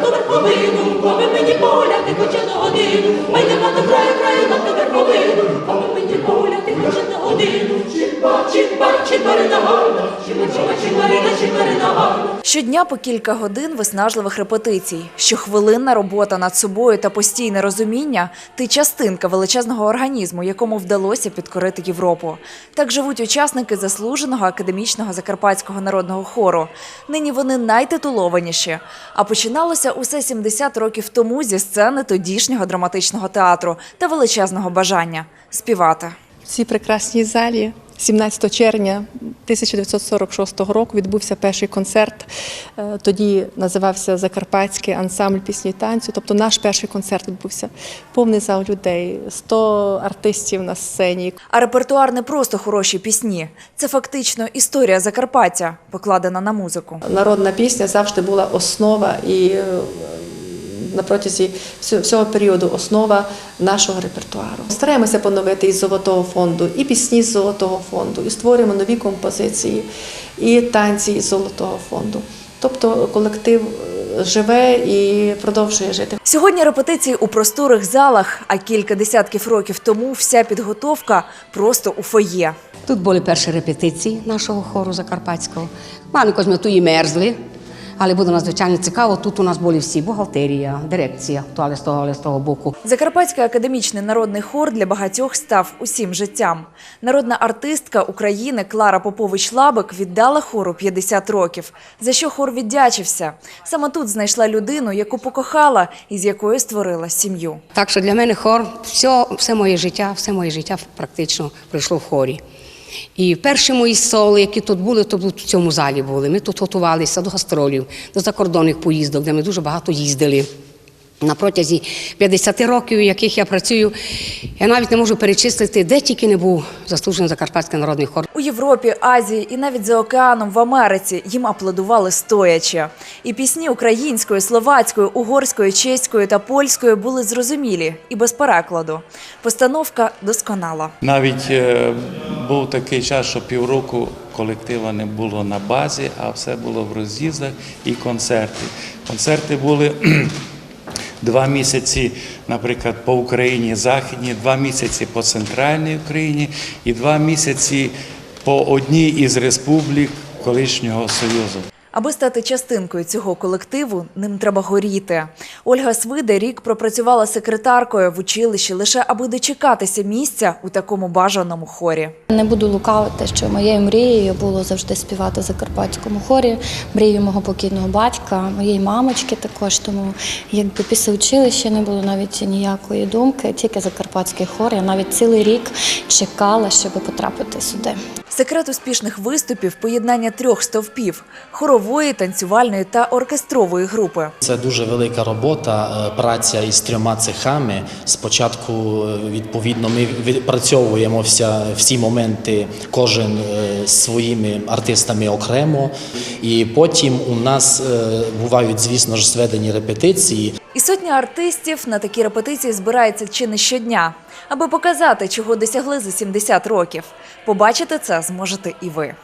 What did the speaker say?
верховину, коли мені погуляти хоча на годину, майдемо до краю, краю ту верховину, Щодня по кілька годин виснажливих репетицій, щохвилинна робота над собою та постійне розуміння ти частинка величезного організму, якому вдалося підкорити Європу. Так живуть учасники заслуженого академічного закарпатського народного хору. Нині вони найтитулованіші. А починалося усе 70 років тому зі сцени тодішнього драматичного театру та величезного бажання співати. В цій прекрасній залі 17 червня 1946 року відбувся перший концерт. Е, Тоді називався Закарпатський ансамбль пісні і танцю. Тобто наш перший концерт відбувся. Повний зал людей, 100 артистів на сцені. А репертуар не просто хороші пісні, це фактично історія Закарпаття, покладена на музику. Народна пісня завжди була основа і е, на протязі всього- періоду основа нашого репертуару. Стараємося поновити із золотого фонду і пісні з золотого фонду, і створюємо нові композиції, і танці із золотого фонду. Тобто колектив е, живе і продовжує жити. Сьогодні репетиції у просторих залах, а кілька десятків років тому вся підготовка просто у фоє. Тут були перші репетиції нашого хору закарпатського. Маленько ми тут і мерзли, але було надзвичайно цікаво. Тут у нас були всі бухгалтерія, дирекція, то але з того, але з того боку. Закарпатський академічний народний хор для багатьох став усім життям. Народна артистка України Клара Попович Лабик віддала хору 50 років, за що хор віддячився. Саме тут знайшла людину, яку покохала і з якою створила сім'ю. Так що для мене хор все, все моє життя, все моє життя практично пройшло в хорі. І перші мої соли, які тут були, то в цьому залі були. Ми тут готувалися до гастролів, до закордонних поїздок, де ми дуже багато їздили. На протязі 50 років, яких я працюю, я навіть не можу перечислити, де тільки не був заслужений Закарпатський народний хор. У Європі, Азії і навіть за океаном в Америці їм аплодували стоячи. І пісні українською, словацькою, угорською, чеською та польською були зрозумілі і без перекладу. Постановка досконала. Навіть е, був такий час, що півроку колектива не було на базі, а все було в роз'їздах і концерти. Концерти були два місяці, наприклад, по Україні Західній, два місяці по центральній Україні і два місяці по одній із республік колишнього Союзу. Аби стати частинкою цього колективу, ним треба горіти. Ольга Свида рік пропрацювала секретаркою в училищі лише аби дочекатися місця у такому бажаному хорі. Не буду лукавити, що моєю мрією було завжди співати в закарпатському хорі, мрією мого покійного батька, моєї мамочки також. Тому якби після училища не було навіть ніякої думки, тільки закарпатський хор. Я навіть цілий рік чекала, щоб потрапити сюди. Секрет успішних виступів поєднання трьох стовпів хорової, танцювальної та оркестрової групи. Це дуже велика робота, е, праця із трьома цехами. Спочатку, е, відповідно, ми відпрацьовуємо всі моменти, кожен е, своїми артистами окремо. І потім у нас бувають, звісно ж, зведені репетиції. І сотня артистів на такі репетиції збирається чи не щодня, аби показати, чого досягли за 70 років. Побачити це зможете і ви.